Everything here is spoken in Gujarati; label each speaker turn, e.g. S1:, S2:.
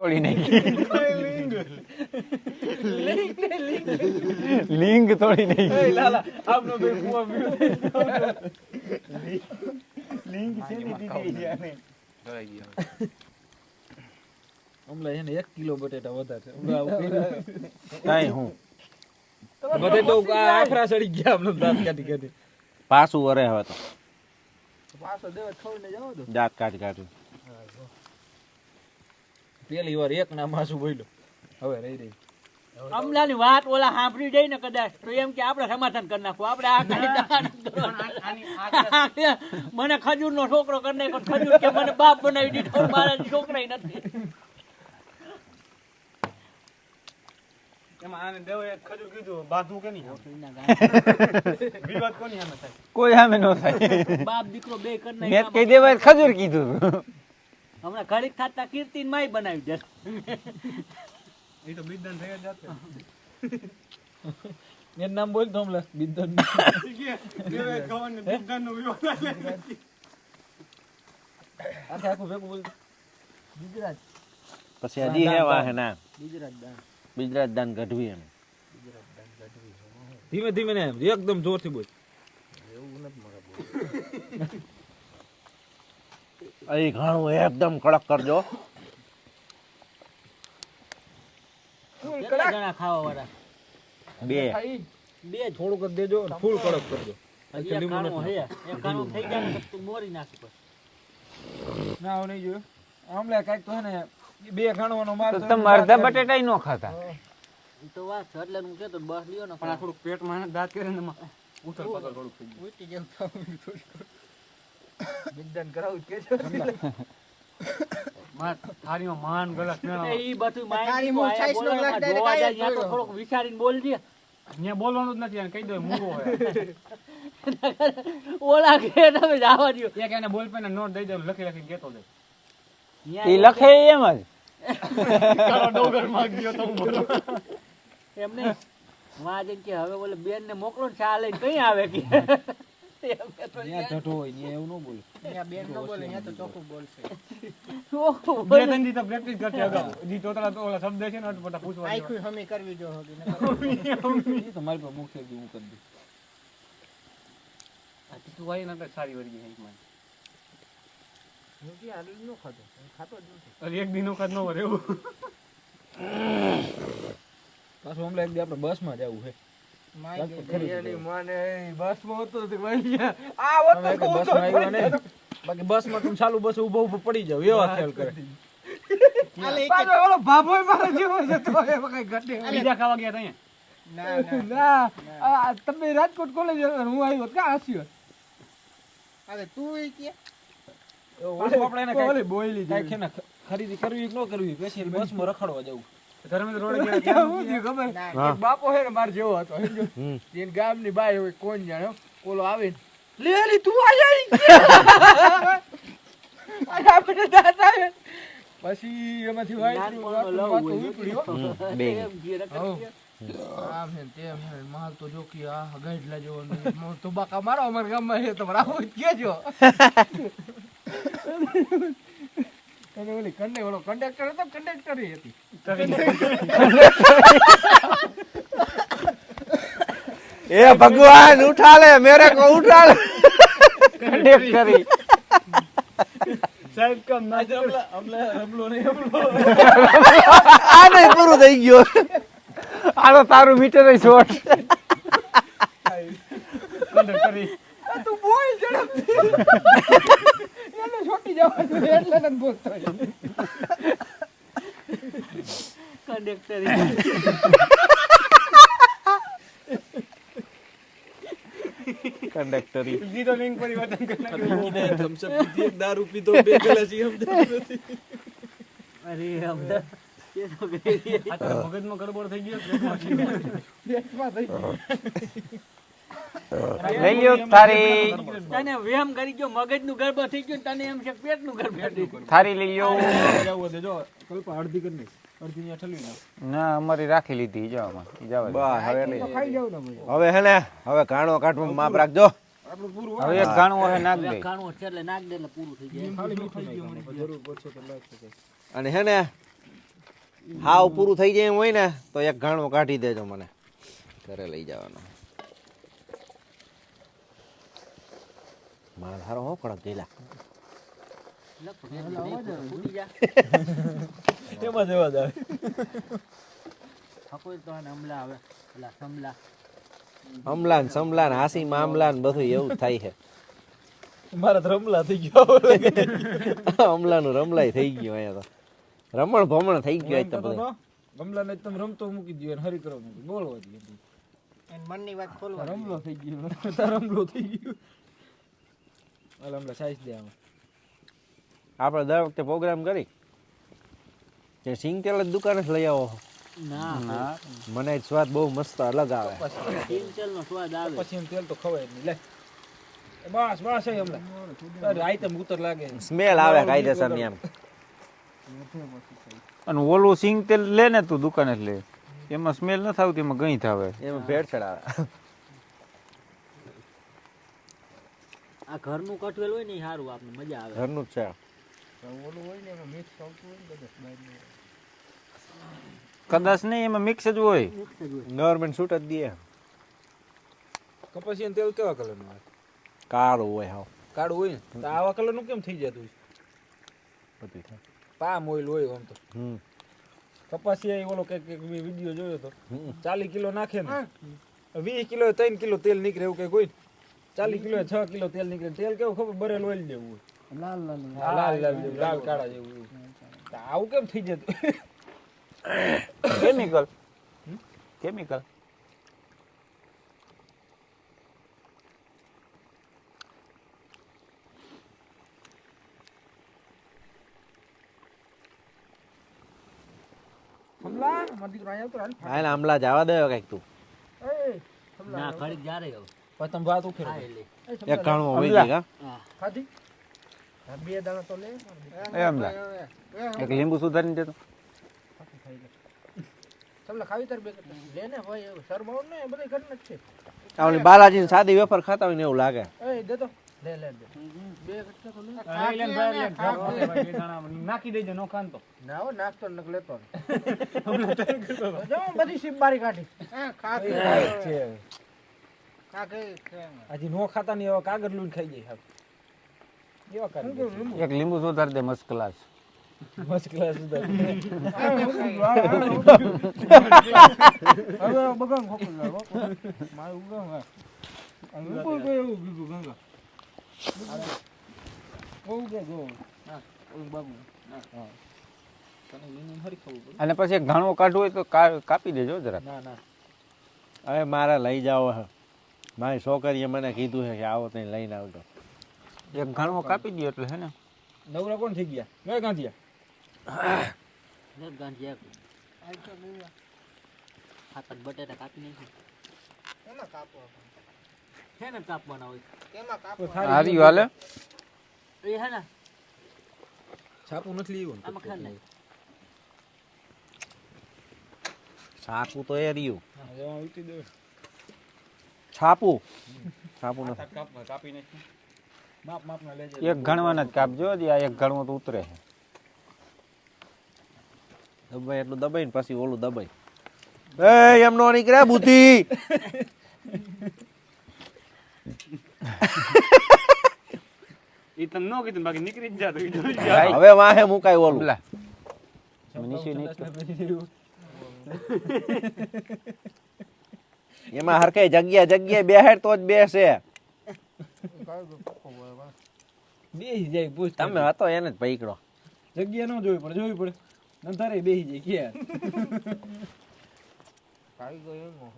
S1: તોડી નાખી લિંગ તોડી નાખી
S2: લાલા આપનો બે કુવા
S3: લિંગ છે ને દીધી આને.
S2: હમણાં એને એક કિલો બટેટા વધારે
S1: કાંઈ હું.
S2: બટેટો તો આફરા સડી ગયા હમણાં દાંત કાઢી કાઢી.
S1: પાછું વરે હવે તો.
S2: પાછો દેવા ખવડને જાવ તો.
S1: દાંત કાઢી કાઢી.
S2: પેલી વાર એક ના માસું બોલ્યો. હવે રહી રહી.
S4: અમલાની વાત ઓલા સાંભળી જાય ને કદાચ તો એમ કે આપણે સમાધાન કરી નાખવું આપણે આ મને ખજૂર નો છોકરો કરી નાખ્યો ખજૂર કે મને બાપ બનાવી દીધો મારા છોકરા નથી.
S1: કોઈ સામે ન થાય.
S4: બાપ દીકરો બે કરી
S1: મેં કહી દેવાય ખજૂર કીધું
S4: હમણાં ઘડીક થતા કીર્તિ માય બનાવી દે
S3: એ તો બિદદાન થઈ જ જાતે.
S2: મેં નામ બોલ તો હમણાં બિદ્દન
S3: દેવો એક વિવાદ
S2: આખે આખું ભેગું બોલ
S4: ગુજરાત
S1: પછી હજી હે વાહે ના.
S4: ગુજરાત દાન.
S1: ગુજરાત દાન ગઢવી એમ.
S2: ધીમે ધીમે ને એકદમ જોરથી બોલ.
S1: અહીં ઘણું એકદમ કડક કરજો.
S4: કેટલા જણા ખાવા વાળા
S1: બે
S4: બે
S2: થોડુંક જ દેજો ફૂલ કડક કરજો.
S4: ને તો મોરી
S2: ના આવું નહીં જોયું. આમલે કાંઈક તો ને બે ખાણવાનો માર
S1: તો તમે અડધા બટેટા ન ખાતા.
S4: તો વાત છે એટલે હું કહેતો બસ લ્યો ને.
S3: પણ થોડુંક પેટમાં દાંત કરે ને એમાં થોડુંક ગયું.
S4: જેવું
S2: કરાવું કે
S3: માન.
S4: એ બધું તો તો થોડુંક વિચારીને
S3: બોલવાનું જ નથી કહી દો
S4: ઓલા કે તમે જવા દ્યો.
S3: એક એને બોલ પેન નોટ દઈ લખી લખીને કહેતો જાય
S1: એ લખે એમ જ.
S4: એમ નહીં. માં જઈને કે હવે બોલે બેન ને મોકલો ને ચા લઈને કઈ આવે કે.
S2: ત્યાં. ઢટો હોય ત્યાં એવું ન બોલે.
S4: ઓહો,
S3: બે ત્રણ દી તો પ્રેક્ટિસ કરશે અગાઉ. જી તોતરા તો ઓલા શબ્દ છે ને અટપટા પૂછવા જેવા.
S2: એ તો મારી પાસે મુખ થઈ ગયું હું કરી દઉં
S3: આ તીખું વાળી ને એટલે સારી વળી ગઈ એકમાં. અરે એક દિનો ખાત ન વરે એવું.
S2: પાછું હમણાં એક દી આપણે બસમાં જવું છે. તમે કે બસમાં આવ્યા ને બાકી બસમાં તમે ચાલુ બસ ઊભો ઊભો પડી જાવ એવા ખ્યાલ કરે.
S3: બીજા ખાવા ગયા તા અહીંયા.
S2: તમે રાજકોટ કોલેજ હું આવ્યો ક્યાં હાસ્યો? આપણે એને ને ખ- ખરીદી કરવી કે ન કરવી પછી બસમાં રખડવા જવું
S3: ધર્મેન્દ્ર રોડે ગયા
S1: હા.
S2: બાપો હે ને માર જેવો હતો
S1: હમ.
S2: એને ગામ હોય કોણ જાણે ઓલો આવે લે લી તું આયા આપણે દાંત પછી એમાંથી
S4: જે.
S2: આમ તેમ માલ તો જો કે આ ગાઈડલા તો બાકા મારો અમારા ગામમાં છે તમારે આવું જ અને ઓલી કંડે ઓલો કંડક્ટર હતો કંડક્ટર હતી.
S1: એ ભગવાન ઉઠા લે મેરે કો ઉઠાલે. કંડક્ટરી
S3: સાહેબ કમ ના
S2: રમલો નહીં રમલો
S1: આ નહીં પૂરું થઈ ગયો. આ તો તારું મીટર શોર્ટ
S3: કંડક્ટરી
S2: તું બોલ ઝડપથી. એને છોટી જવાનું એટલે તને બોલતો હોય.
S4: કંડક્ટર
S1: કંડક્ટરી
S3: જીતો લિંક પરિવર્તન કરી નાખ્યું.
S2: દારૂ પીધો બે ગ્લાસ એમ
S4: અરે અમદાવાદ
S3: મગજમાં ગરબડ થઈ ગયો થઈ ગયું.
S1: લઈ લ્યો તારી
S4: તને વેમ કરી ગયો મગજનું ગરબા થઈ ગયું તને એમ છે પેટનું ગરબા
S1: થારી લઈ લ્યો.
S2: જો કલ્પા અડધી કરી નાખ અડધી ત્યાં ઠલવી નાખ
S1: ના અમારી રાખી લીધી જો આમાં ઈ જવા દે.
S5: બસ હવે નહીં
S2: ખાઈ જાવ ને ભાઈ
S5: હવે હે ને હવે ઘાણો કાઢવું માપ રાખજો.
S1: હવે એક ઘાણું હોય નાખ દે.
S4: કાણું છે એટલે નાખ દે એટલે પૂરું થઈ જાય.
S2: ખાલી મીઠું નાખી દેવાનું. જરૂર પડશે તો લાગશે
S5: અને હે ને હાવ પૂરું થઈ જાય એમ હોય ને તો એક ઘાણો કાઢી દેજો મને. ઘરે લઈ જવાનો. મારા હારો હો કડક ગયેલા.
S2: એમાં જવા દે
S4: ઠકોર તો આને હમલા આવે પેલા સમલા
S5: અમલા ને સમલા ને હાસી મામલા ને બધું એવું થાય છે.
S2: મારા તો રમલા થઈ ગયો
S5: અમલા નું રમલાય થઈ ગયું અહીંયા તો. રમણ ભમણ થઈ ગયું તો બધું.
S2: ગમલા ને તમે રમતો મૂકી દો અને હરી કરો મૂકી બોલવા
S4: મનની વાત ખોલવા
S2: રમલો થઈ ગયો. રમલો થઈ ગયો. હાલ સાઈસ સાઈઝ દે
S5: આપણે દર વખતે પ્રોગ્રામ કરી? કે સિંગ તેલ જ દુકાને જ લઈ આવો
S4: ના.
S5: મને સ્વાદ બહુ મસ્ત અલગ આવે.
S4: સિંચલ નો સ્વાદ આવે.
S2: પછી તેલ તો ખવાય નહીં. લે. બસ બસ હમણાં. આઈટમ ઉતર લાગે.
S5: સ્મેલ આવે કાયદેસરની એમ.
S6: અને ઓલું સિંગ તેલ લે ને તું દુકાને જ લે. એમાં સ્મેલ ન થાવતી એમાં ગઈ થાવે.
S5: એમાં ભેળસેળ આવે.
S4: આ ઘરનું કઠવેલ હોય ને એ સારું આપણે મજા આવે.
S5: ઘરનું જ છે.
S2: ઓલું હોય ને એમાં મિક્સ આવતું હોય. ને કદાચ બહારનું.
S6: કદાચ નહીં એમાં મિક્સ જ હોય.
S5: ગવર્મેન્ટ છૂટ જ દે
S2: કપાસિયાનું તેલ કેવા કલરનું આવે
S5: કાળું હોય હાવ.
S2: કાળું હોય ને? તો આવા કલરનું કેમ થઈ જતું હોય?
S5: થાય.
S2: પામ ઓઇલ હોય આમ તો.
S5: હમ.
S2: કપાસિયા એ ઓલો કંઈક વીડિયો જોયો તો.
S5: હમ.
S2: ચાલીસ કિલો નાખે ને. વીસ કિલો ત્રણ કિલો તેલ નીકળે એવું કંઈક હોય ચાલીસ કિલો છ કિલો તેલ નીકળે. તેલ કેવું ખબર? બરેલ ઓઇલ જેવું હોય. લાલ લાલ લાલ. લાલ જેવું, લાલ કાળા જેવું આવું કેમ થઈ જતું?
S6: કેમિકલ. કેમિકલ.
S5: આમલા જવા દે કંઈક તું.
S4: ના ખડી જા હવે.
S2: પછી તમે વાત ઉખેરો
S5: એક ઘાણું હોય
S6: અમલા.
S5: ગઈ
S4: હા.
S2: ખાધી? બે દાણા તો લે.
S6: એમ લા એક લીંબુ સુધારીને દેતો
S2: તમને ખાવી તાર બે લે ને ભાઈ એવું. શરમાવું ને બધે ઘરના જ છે.
S5: આવલી બાલાજી સાદી વેફર ખાતા હોય ને એવું લાગે.
S2: એ દે તો. લે લે દે. બે કટકા તો લે.
S6: નાખી દેજો નો ખાન તો.
S2: ના હો નાખતો ને નક લેતો ને. જો બધી સીપ બારી કાઢી. હજી નો ખાતા નહીં હવે કાગળ લૂન ખાઈ જાય હવે.
S6: એક લીંબુ સુધાર દે મસ્ત ક્લાસ
S2: મસ્ત ક્લાસ સુધા હવે બગામ ખોકલ લા હો. મારું ઉગામ ઉપર કોઈ એવું કીધું ગંગા. બહુ કે જો. હા બાબુ. હા. તને લીંબુ હરી ખાવું પડે.
S6: અને પછી એક ઘાણો કાઢવું હોય તો કા- કાપી દેજો જરા.
S2: ના ના.
S5: હવે મારા લઈ જાઓ હે. મારી છોકરીએ મને કીધું છે કે આવો તઈ લઈને આવજો.
S6: એક ઘણો કાપી દો એટલે હે ને.
S2: નવરા કોણ થઈ ગયા? મેં ગાંધીયા
S4: લે ગાંઠી એક બટેટા કાપી નાખી હે ને કાપવાના હોય.
S6: હાર્યું હાલે
S4: એ હે ને.
S2: છાપું નથી
S4: આમાં નાખ
S5: છાપું તો એ રહ્યું. છાપું. છાપું નથી
S2: માપ માપ ના લેજે.
S6: એક ગણવાના જ કાપજો હજી આ એક ગણવો તો ઉતરે છે.
S5: દબાઈ એટલું દબાઈ ને પછી ઓલું દબાઈ એ એમ નો નીકળે બુદ્ધિ!
S3: ઈ તમ નો કીધું બાકી નીકળી જ જાત
S5: હવે વાહે મુકાય ઓલું.
S6: લા. મનીષી નહીં
S5: એમાં હરકાઈ જગ્યા જગ્યા બેહાડ તો જ બેસે.
S2: બેસી જાય પૂછ
S5: તમે હતો એને જ પૈકડો
S2: જગ્યા ન જોવી પડે જોવી પડે. નંધારે બેસી જાય કે કાઈ ગયો